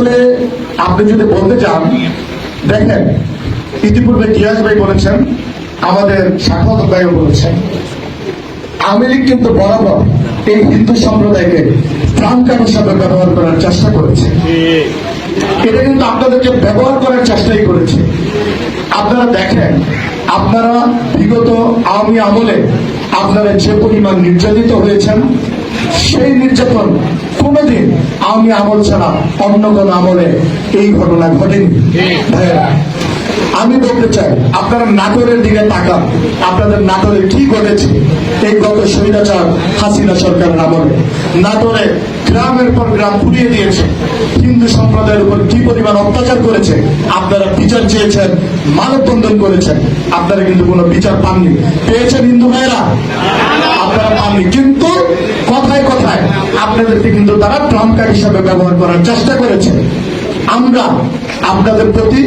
আসলে আপনি যদি বলতে চান, দেখেন, ইতিপূর্বে গিয়াস ভাই বলেছেন, আমাদের স্বাক্ষর ভাইও বলেছেন আওয়ামী কিন্তু বরাবর এই হিন্দু সম্প্রদায়কে ট্রাম্পকার হিসাবে ব্যবহার করার চেষ্টা করেছে। এটা কিন্তু আপনাদেরকে ব্যবহার করার চেষ্টাই করেছে। আপনারা দেখেন, আপনারা বিগত আওয়ামী আমলে আপনারা যে পরিমাণ নির্যাতিত হয়েছেন সেই নির্যাতন কোনোদিন আওয়ামী আমল ছাড়া অন্য কোনো আমলে এই ঘটনা ঘটেনি। ভাইয়েরা, আমি বলতে চাই, আপনারা নাটোরের দিকে তাকান। আপনাদের নাটোরে কি ঘটেছে এই গত স্বৈরাচার হাসিনা সরকারের আমলে। নাটোরে গ্রামের পর গ্রাম পুড়িয়ে দিয়েছে। হিন্দু সম্প্রদায়ের উপর কি পরিমাণ অত্যাচার করেছে, আপনারা বিচার চেয়েছেন, মানববন্ধন করেছেন, আপনারা কিন্তু কোনো বিচার পাননি। পেয়েছেন হিন্দু ভাইয়েরা? আপনারা পাননি কিন্তু কথায় কথায় আপনাদেরকে কিন্তু তারা ট্রাম্প কার্ড হিসাবে ব্যবহার করার চেষ্টা করেছে। আমরা আপনাদের প্রতি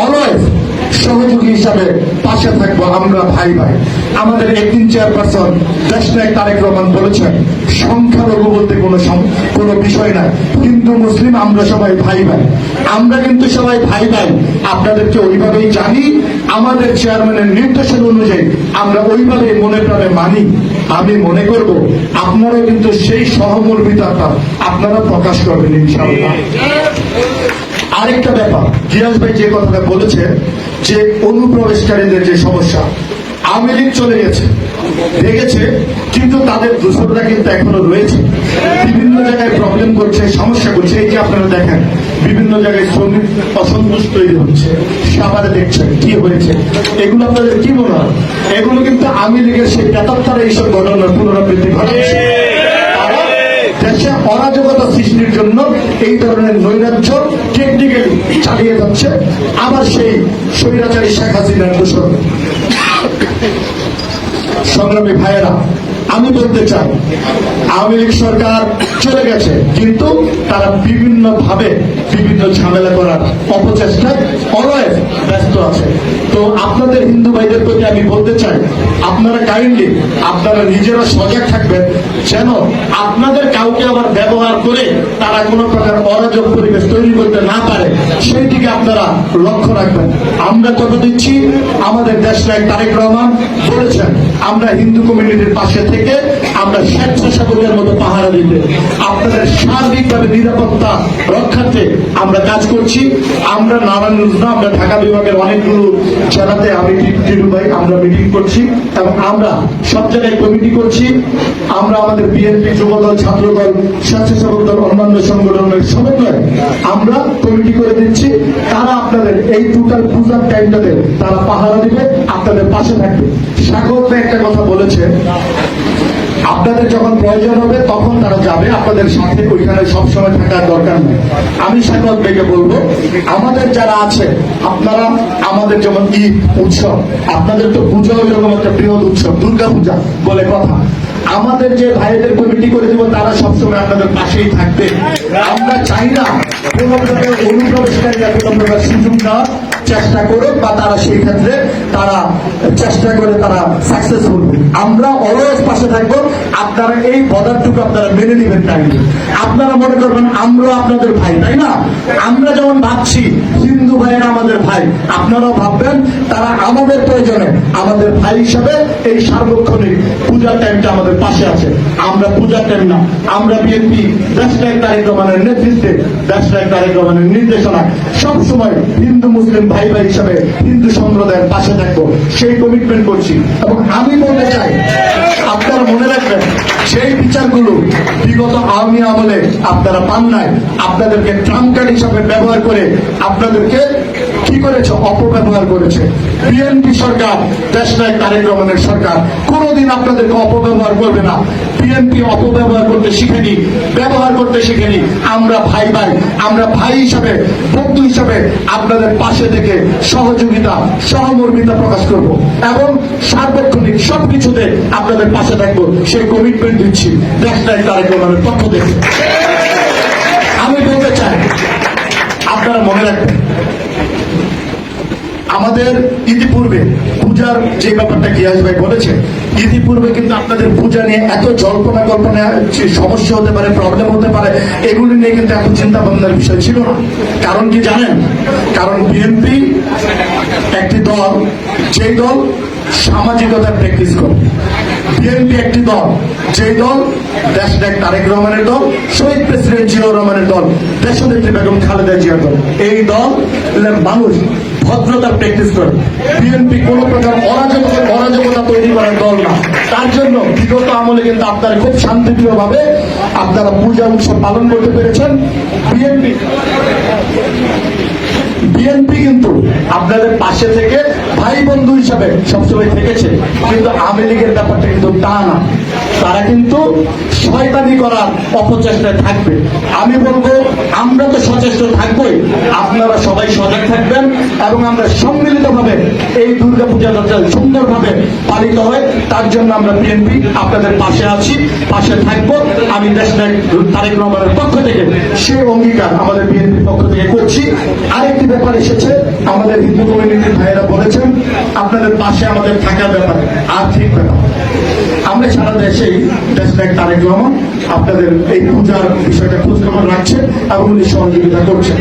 অলওয়েজ সহযোগী হিসাবে পাশে থাকব আমরা ভাই ভাই। আমাদের একদিন চেয়ারপারসন দেশনায়ক তারেক রহমান বলেছেন, সংখ্যালঘু বলতে কোনো কোনো বিষয় নাই। হিন্দু, মুসলিম, আমরা সবাই ভাই ভাই। আমরা কিন্তু সবাই ভাই ভাই। আপনাদেরকে ওইভাবেই জানি, আমাদের চেয়ারম্যানের নির্দেশন অনুযায়ী আমরা ওইভাবেই মনে প্রাণে মানি। আমি মনে করব, আপনারা কিন্তু সেই সহমর্মিতাটা আপনারা প্রকাশ করবেন ইনশাআল্লাহ। আরেকটা ব্যাপার গিয়াস ভাই যে কথাটা বলেছে যে অনুপ্রবেশকারীদের যে সমস্যা, আওয়ামী লীগ চলে গেছে দেখেছে কিন্তু তাদের দূষণটা কিন্তু এখনও রয়েছে। বিভিন্ন জায়গায় প্রবলেম করছে, সমস্যা করছে। এই যে আপনারা দেখেন, বিভিন্ন জায়গায় শ্রমিক অসন্তোষ তৈরি হচ্ছে। সাবারে দেখছেন কি হয়েছে। এগুলো আপনাদের কি মনে হয়? এগুলো কিন্তু আওয়ামী লীগের সেই বেতাত্তারা এইসব ঘটনার পুনরাবৃত্তি ঘটাচ্ছে। অরাজকতা সৃষ্টির জন্য এই ধরনের নৈরাজ্য টেকনিক্যালি চালিয়ে যাচ্ছে। আবার সেই স্বৈরাচারী শেখ হাসিনার দোষর। সংগ্রামী ভাইয়েরা আমি বলতে চাই, আওয়ামী লীগ সরকার চলে গেছে, কিন্তু তারা বিভিন্ন ভাবে বিভিন্ন ঝামেলা করার অপচেষ্টায় অলওয়েজ ব্যস্ত আছে। তো আপনাদের হিন্দু ভাইদের প্রতি আমি বলতে চাই, আপনারা কাইন্ডলি, আপনারা নিজেরা সজাগ থাকবেন যেন আপনাদের কাউকে আবার ব্যবহার করে তারা কোনো প্রকার অরাজক পরিবেশ তৈরি করতে না পারে, সেই দিকে আপনারা লক্ষ্য রাখবেন। আমরা কথা দিচ্ছি, আমাদের দেশ নায়ক তারেক রহমান বলেছেন, আমরা হিন্দু কমিউনিটির পাশে থেকে আমরা স্বেচ্ছাসেবকের মতো পাহারা দিতে, আপনাদের সার্বিকভাবে নিরাপত্তা রক্ষার্থে আমরা কাজ করছি। আমরা নারায়ণগঞ্জ না আমরা ঢাকা বিভাগের অনেকগুলো জেলাতে আমি ভাই, আমরা মিটিং করছি এবং আমরা সব জায়গায় কমিটি করছি। আমরা আমাদের বিএনপি যুবদল, ছাত্রদল, স্বেচ্ছাসেবক দল, অন্যান্য সংগঠনের সমন্বয়ে আমরা কমিটি করে দিচ্ছি। তারা আপনাদের এই টোটাল পূজার টাইমটাতে তারা পাহারা দিবে, আপনাদের পাশে থাকবে। সাগর একটা কথা বলেছে, আপনাদের যখন প্রয়োজন হবে, তখন তারা যাবে, আপনাদের সাথে ওইখানে সবসময় থাকার দরকার নেই। আমি সাগর ভাইকে বলব, আমাদের যারা আছে, আপনারা আমাদের যেমন ঈদ, উৎসব, আপনাদের তো পুজো এরকম একটা বৃহৎ উৎসব দুর্গা পূজা বলে কথা। আমাদের যে ভাইদের কমিটি করে দেবো, তারা সবসময় আপনাদের পাশেই থাকবে। আমরা চাই না কোনো প্রকার অনুপ্রবেশকারীরা কোনো প্রকার সুযোগ নেওয়ার চেষ্টা করুক বা তারা সেই ক্ষেত্রে তারা চেষ্টা করে তারা সাকসেসফুল আমরা অলওয়েজ পাশে থাকব। আপনারা এই বদারটুকু আপনারা মেনে নেবেন তাই আপনারা মনে করবেন আমরা আপনাদের ভাই, তাই না? আমরা যেমন ভাবছি, হিন্দু ভাইয়েরা আমাদের ভাই, আপনারাও ভাববেন, তারা আমাদের প্রয়োজনে আমাদের ভাই হিসাবে এই সার্বক্ষণিক পূজার টাইমটা আমাদের পাশে আছে। আমরা পূজার টাইম না। আমরা বিএনপি দেশনায়ক তারেক রহমানের নেতৃত্বে দেশনায়ক তারেক রহমানের নির্দেশনা। সবসময় হিন্দু, মুসলিম ভাই ভাই হিসাবে হিন্দু সম্প্রদায়ের পাশে থাকব, সেই কমিটমেন্ট করছি। এবং আমি বলতে চাই, আপনারা মনে রাখবেন, সেই বিচারগুলো বিগত আওয়ামী আমলে আপনারা পান নাই। আপনাদেরকে ট্রাম্প কার্ড হিসাবে ব্যবহার করে আপনাদেরকে কি করেছে? অপব্যবহার করেছে। বিএনপি সরকার দেশনায়ক তারেক রহমানের সরকার, কোনোদিন আপনাদেরকে অপব্যবহার করবে না। বিএনপি অপব্যবহার করতে শিখেনি, ব্যবহার করতে শিখেনি। আমরা ভাই ভাই, আমরা ভাই হিসাবে বন্ধু হিসাবে আপনাদের পাশে থেকে সহযোগিতা, সহমর্মিতা প্রকাশ করব এবং সার্বক্ষণিক সবকিছুতে আপনাদের পাশে থাকব, সেই কমিটমেন্ট দিচ্ছি। ন্যাশনাল তারেক পক্ষ থেকে। আমি বলতে চাই, আপনারা মনে রাখবেন আমাদের ইতিপূর্বে পূজার যে ব্যাপারটা গিয়াস ভাই বলেছে, ইতিপূর্বে কিন্তু আপনাদের পূজা নিয়ে এত জল্পনা কল্পনা সমস্যা হতে পারে প্রবলেম হতে পারে, এগুলি নিয়ে কিন্তু এত চিন্তা ভাবনার বিষয় ছিল না। কারণ কি জানেন? কারণ বিএনপি একটি দল, যেই দল সামাজিকতার প্র্যাকটিস করে। বিএনপি একটি দল, যেই দল দেশ দেখ তারেক রহমানের দল, শহীদ প্রেসিডেন্ট জিয়াউর রহমানের দল, দেশনেত্রী বেগম খালেদা জিয়ার দল। এই দল মানুষ। ভদ্রতার প্র্যাকটিস করে। বিএনপি কোনো প্রকার অরাজকতা অরাজকতা তৈরি করার দল না। তার জন্য বিগত আমলে কিন্তু আপনারা খুব শান্তিপ্রিয় ভাবে আপনারা পূজা উৎসব পালন করতে পেরেছেন। বিএনপি বিএনপি কিন্তু আপনাদের পাশে থেকে ভাই বন্ধু হিসাবে সবসময় থেকেছে। কিন্তু আওয়ামী লীগের ব্যাপারটা কিন্তু তা না। তারা কিন্তু শয়তানি করার অপচেষ্টায় থাকবে। আমি বলব, আমরা তো সচেষ্ট থাকবোই। আপনারা সবাই সজাগ থাকবেন এবং আমরা সম্মিলিতভাবে এই দুর্গা পূজা যাতে সুন্দরভাবে পালিত হয়। তার জন্য আমরা বিএনপি আপনাদের পাশে আছি, পাশে থাকব। আমি নায়ক তারেক রহমানের পক্ষ থেকে সে অঙ্গীকার আমাদের বিএনপির পক্ষ থেকে করছি। আরেকটি ব্যাপার এসেছে, আমাদের হিন্দু কমিউনিটির ভাইয়েরা বলেছেন, আপনাদের পাশে আমাদের থাকার ব্যাপারে, আর্থিক ব্যাপার। আমরা সারা দেশ নায়ক তারেক রহমান আপনাদের এই পূজার বিষয়টা খোঁজখবর রাখছে এবং উনি সহযোগিতা করছেন।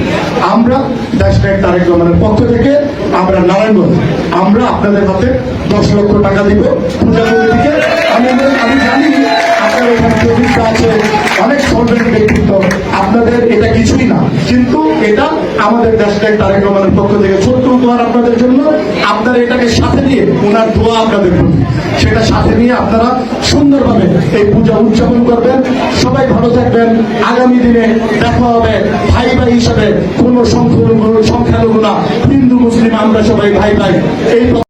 আমরা দেশ নায়ক তারেক রহমানের পক্ষ থেকে আমরা নারায়ণগঞ্জ, আমরা আপনাদের হাতে দশ লক্ষ টাকা দিব পূজা আমি জানি আপনার এখানে আছে অনেক সরকারি ব্যক্তিত্ব। আপনাদের এটা কিছুই না, কিন্তু এটা আমাদের দেশটাই তারেক রহমানের পক্ষ থেকে ছোট্ট আপনাদের জন্য। আপনারা এটাকে সাথে নিয়ে ওনার দোয়া আপনাদের সেটা আপনারা সুন্দরভাবে এই পূজা উদযাপন করবেন। সবাই ভালো থাকবেন। আগামী দিনে দেখা হবে ভাই ভাই হিসাবে। কোনো সংখ্যালঘু না। হিন্দু, মুসলিম, আমরা সবাই ভাই ভাই। এই